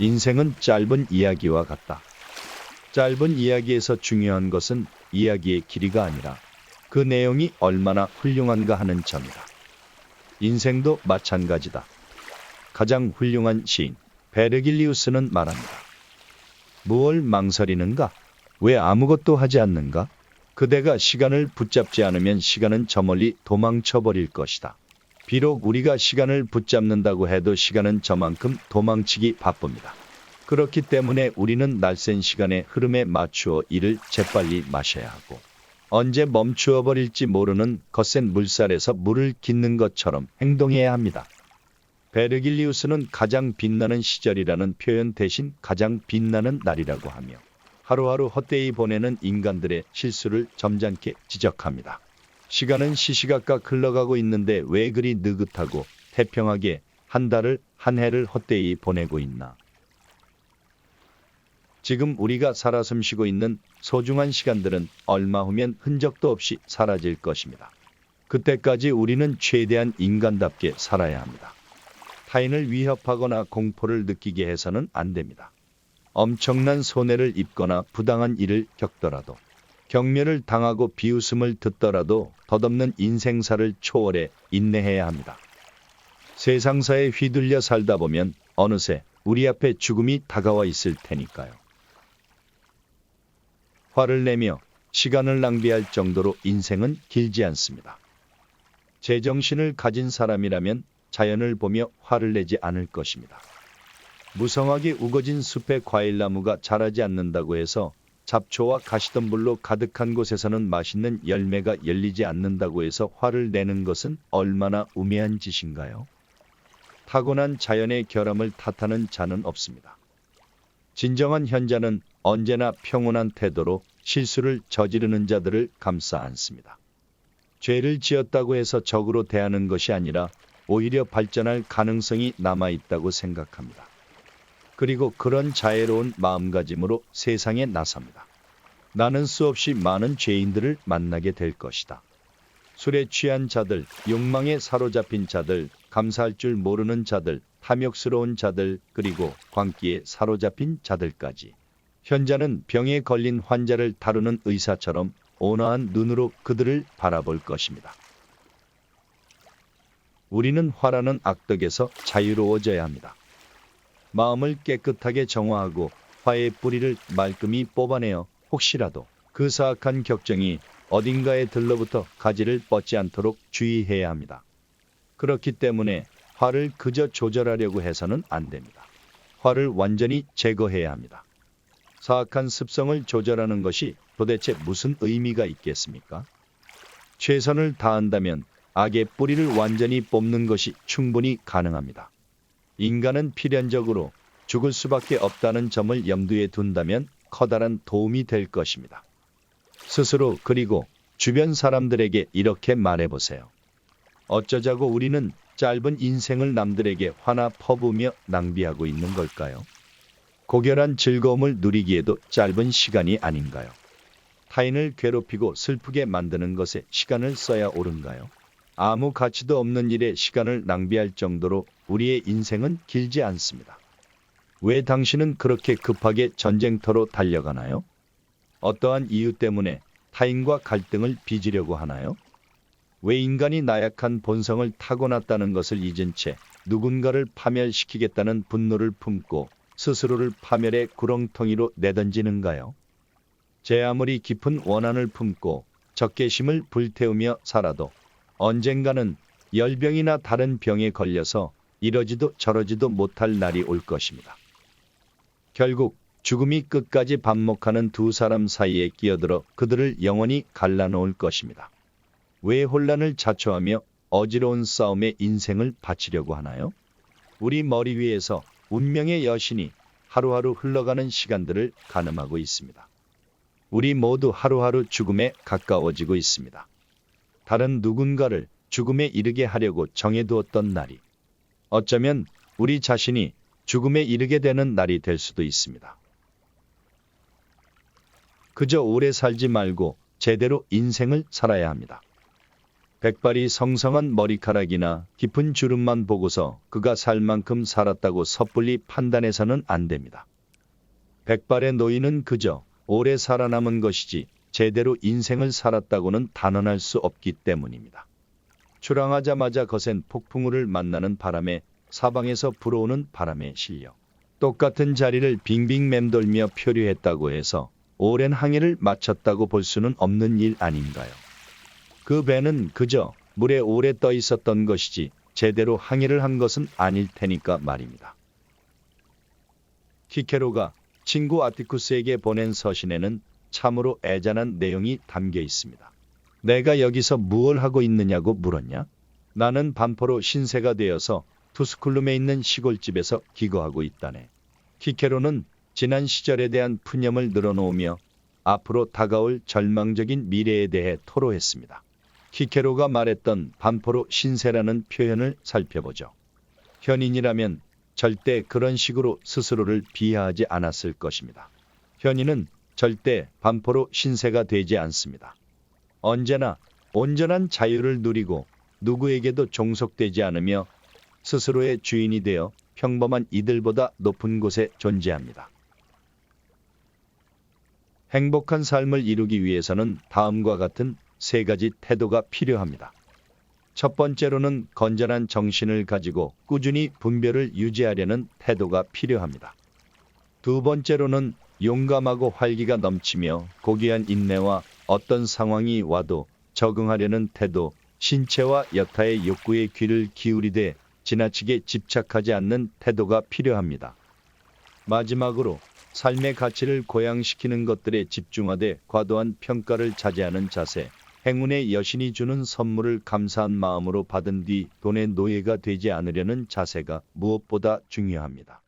인생은 짧은 이야기와 같다. 짧은 이야기에서 중요한 것은 이야기의 길이가 아니라 그 내용이 얼마나 훌륭한가 하는 점이다. 인생도 마찬가지다. 가장 훌륭한 시인 베르길리우스는 말합니다. 무얼 망설이는가? 왜 아무것도 하지 않는가? 그대가 시간을 붙잡지 않으면 시간은 저 멀리 도망쳐 버릴 것이다. 비록 우리가 시간을 붙잡는다고 해도 시간은 저만큼 도망치기 바쁩니다. 그렇기 때문에 우리는 날쌘 시간의 흐름에 맞추어 이를 재빨리 마셔야 하고 언제 멈추어 버릴지 모르는 거센 물살에서 물을 깃는 것처럼 행동해야 합니다. 베르길리우스는 가장 빛나는 시절이라는 표현 대신 가장 빛나는 날이라고 하며 하루하루 헛되이 보내는 인간들의 실수를 점잖게 지적합니다. 시간은 시시각각 흘러가고 있는데 왜 그리 느긋하고 태평하게 한 달을 한 해를 헛되이 보내고 있나? 지금 우리가 살아 숨쉬고 있는 소중한 시간들은 얼마 후면 흔적도 없이 사라질 것입니다. 그때까지 우리는 최대한 인간답게 살아야 합니다. 타인을 위협하거나 공포를 느끼게 해서는 안 됩니다. 엄청난 손해를 입거나 부당한 일을 겪더라도 경멸을 당하고 비웃음을 듣더라도 덧없는 인생사를 초월해 인내해야 합니다. 세상사에 휘둘려 살다 보면 어느새 우리 앞에 죽음이 다가와 있을 테니까요. 화를 내며 시간을 낭비할 정도로 인생은 길지 않습니다. 제정신을 가진 사람이라면 자연을 보며 화를 내지 않을 것입니다. 무성하게 우거진 숲의 과일나무가 자라지 않는다고 해서 잡초와 가시덤불로 가득한 곳에서는 맛있는 열매가 열리지 않는다고 해서 화를 내는 것은 얼마나 우매한 짓인가요? 타고난 자연의 결함을 탓하는 자는 없습니다. 진정한 현자는 언제나 평온한 태도로 실수를 저지르는 자들을 감싸 안습니다. 죄를 지었다고 해서 적으로 대하는 것이 아니라 오히려 발전할 가능성이 남아 있다고 생각합니다. 그리고 그런 자애로운 마음가짐으로 세상에 나섭니다. 나는 수없이 많은 죄인들을 만나게 될 것이다. 술에 취한 자들, 욕망에 사로잡힌 자들, 감사할 줄 모르는 자들, 탐욕스러운 자들, 그리고 광기에 사로잡힌 자들까지. 현자는 병에 걸린 환자를 다루는 의사처럼 온화한 눈으로 그들을 바라볼 것입니다. 우리는 화라는 악덕에서 자유로워져야 합니다. 마음을 깨끗하게 정화하고 화의 뿌리를 말끔히 뽑아내어 혹시라도 그 사악한 격정이 어딘가에 들러붙어 가지를 뻗지 않도록 주의해야 합니다. 그렇기 때문에 화를 그저 조절하려고 해서는 안 됩니다. 화를 완전히 제거해야 합니다. 사악한 습성을 조절하는 것이 도대체 무슨 의미가 있겠습니까? 최선을 다한다면 악의 뿌리를 완전히 뽑는 것이 충분히 가능합니다. 인간은 필연적으로 죽을 수밖에 없다는 점을 염두에 둔다면 커다란 도움이 될 것입니다. 스스로 그리고 주변 사람들에게 이렇게 말해보세요. 어쩌자고 우리는 짧은 인생을 남들에게 화나 퍼부며 낭비하고 있는 걸까요? 고결한 즐거움을 누리기에도 짧은 시간이 아닌가요? 타인을 괴롭히고 슬프게 만드는 것에 시간을 써야 옳은가요? 아무 가치도 없는 일에 시간을 낭비할 정도로 우리의 인생은 길지 않습니다. 왜 당신은 그렇게 급하게 전쟁터로 달려가나요? 어떠한 이유 때문에 타인과 갈등을 빚으려고 하나요? 왜 인간이 나약한 본성을 타고났다는 것을 잊은 채 누군가를 파멸시키겠다는 분노를 품고 스스로를 파멸의 구렁텅이로 내던지는가요? 제 아무리 깊은 원한을 품고 적개심을 불태우며 살아도 언젠가는 열병이나 다른 병에 걸려서 이러지도 저러지도 못할 날이 올 것입니다. 결국 죽음이 끝까지 반목하는 두 사람 사이에 끼어들어 그들을 영원히 갈라놓을 것입니다. 왜 혼란을 자초하며 어지러운 싸움에 인생을 바치려고 하나요? 우리 머리 위에서 운명의 여신이 하루하루 흘러가는 시간들을 가늠하고 있습니다. 우리 모두 하루하루 죽음에 가까워지고 있습니다. 다른 누군가를 죽음에 이르게 하려고 정해두었던 날이 어쩌면 우리 자신이 죽음에 이르게 되는 날이 될 수도 있습니다. 그저 오래 살지 말고 제대로 인생을 살아야 합니다. 백발이 성성한 머리카락이나 깊은 주름만 보고서 그가 살 만큼 살았다고 섣불리 판단해서는 안 됩니다. 백발의 노인은 그저 오래 살아남은 것이지 제대로 인생을 살았다고는 단언할 수 없기 때문입니다. 출항하자마자 거센 폭풍우를 만나는 바람에 사방에서 불어오는 바람에 실려 똑같은 자리를 빙빙 맴돌며 표류했다고 해서 오랜 항해를 마쳤다고 볼 수는 없는 일 아닌가요? 그 배는 그저 물에 오래 떠 있었던 것이지 제대로 항해를 한 것은 아닐 테니까 말입니다. 키케로가 친구 아티쿠스에게 보낸 서신에는 참으로 애잔한 내용이 담겨 있습니다. 내가 여기서 무얼 하고 있느냐고 물었냐? 나는 반포로 신세가 되어서 투스쿨룸에 있는 시골집에서 기거하고 있다네. 키케로는 지난 시절에 대한 푸념을 늘어놓으며 앞으로 다가올 절망적인 미래에 대해 토로했습니다. 키케로가 말했던 반포로 신세라는 표현을 살펴보죠. 현인이라면 절대 그런 식으로 스스로를 비하하지 않았을 것입니다. 현인은 절대 반포로 신세가 되지 않습니다. 언제나 온전한 자유를 누리고 누구에게도 종속되지 않으며 스스로의 주인이 되어 평범한 이들보다 높은 곳에 존재합니다. 행복한 삶을 이루기 위해서는 다음과 같은 세 가지 태도가 필요합니다. 첫 번째로는 건전한 정신을 가지고 꾸준히 분별을 유지하려는 태도가 필요합니다. 두 번째로는 용감하고 활기가 넘치며 고귀한 인내와 어떤 상황이 와도 적응하려는 태도, 신체와 여타의 욕구에 귀를 기울이되 지나치게 집착하지 않는 태도가 필요합니다. 마지막으로 삶의 가치를 고양시키는 것들에 집중하되 과도한 평가를 자제하는 자세, 행운의 여신이 주는 선물을 감사한 마음으로 받은 뒤 돈의 노예가 되지 않으려는 자세가 무엇보다 중요합니다.